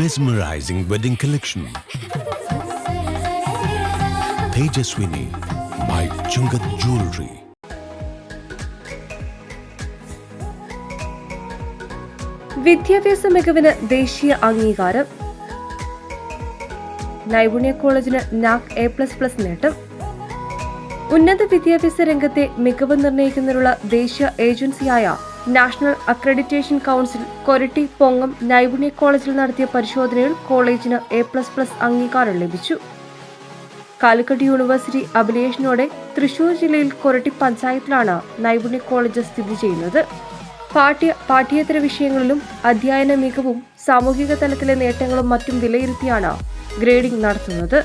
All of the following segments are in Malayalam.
mesmerizing wedding collection Tejaswini by Chunkath jewellery വിദ്യാഭ്യാസ മികവിന് ദേശീയ അംഗീകാരം. നൈപുണ്യ കോളേജിന് നാക് എ പ്ലസ് പ്ലസ് നേട്ടം. ഉന്നത വിദ്യാഭ്യാസ രംഗത്തെ മികവ് നിർണയിക്കുന്നതിനുള്ള ദേശീയ ഏജൻസിയായ national accreditation council Koratty Pongam Naipunya കോളേജിൽ നടത്തിയ പരിശോധനയിൽ കോളേജിന് എ പ്ലസ് പ്ലസ് അംഗീകാരം ലഭിച്ചു. കാലിക്കറ്റ് യൂണിവേഴ്സിറ്റി അഭിലേഷനോടെ തൃശൂർ ജില്ലയിൽ കൊരട്ടി പഞ്ചായത്തിലാണ് നൈപുണ്യ കോളേജ് സ്ഥിതി ചെയ്യുന്നത്. പാഠ്യ പാഠ്യേതര വിഷയങ്ങളിലും അധ്യയന മികവും സാമൂഹിക തലത്തിലെ നേട്ടങ്ങളും മറ്റും വിലയിരുത്തിയാണ് ഗ്രേഡിംഗ് നടത്തുന്നത്.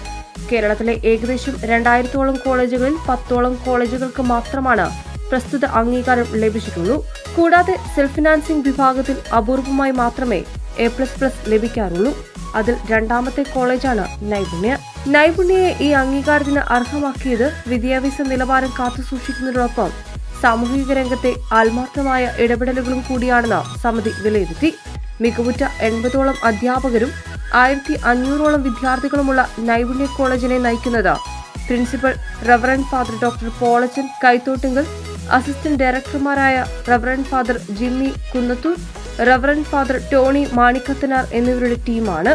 കേരളത്തിലെ ഏകദേശം രണ്ടായിരത്തോളം കോളേജുകളിൽ പത്തോളം കോളേജുകൾക്ക് മാത്രമാണ് പ്രസ്തുത അംഗീകാരം ലഭിച്ചിട്ടുള്ളൂ. കൂടാതെ സെൽഫ് ഫിനാൻസിംഗ് വിഭാഗത്തിൽ അപൂർവമായി മാത്രമേ എ പ്ലസ് പ്ലസ് ലഭിക്കാറുള്ളൂ. അതിൽ രണ്ടാമത്തെ കോളേജാണ് നൈപുണ്യ. നൈപുണ്യയെ ഈ അംഗീകാരത്തിന് അർഹമാക്കിയത് വിദ്യാഭ്യാസ നിലവാരം കാത്തുസൂക്ഷിക്കുന്നതിനൊപ്പം സാമൂഹിക രംഗത്തെ ആത്മാർത്ഥമായ ഇടപെടലുകളും കൂടിയാണെന്ന് സമിതി വിലയിരുത്തി. മികവുറ്റ എൺപതോളം അധ്യാപകരും ആയിരത്തി അഞ്ഞൂറോളം വിദ്യാർത്ഥികളുമുള്ള നൈപുണ്യ കോളേജിനെ നയിക്കുന്നത് principal reverend father doctor Polachan Kaithottingal assistant ഡയറക്ടർമാരായ reverend father Jimmy Kunnathoor reverend father Tony Manikkathanar എന്നിവരുടെ ടീമാണ്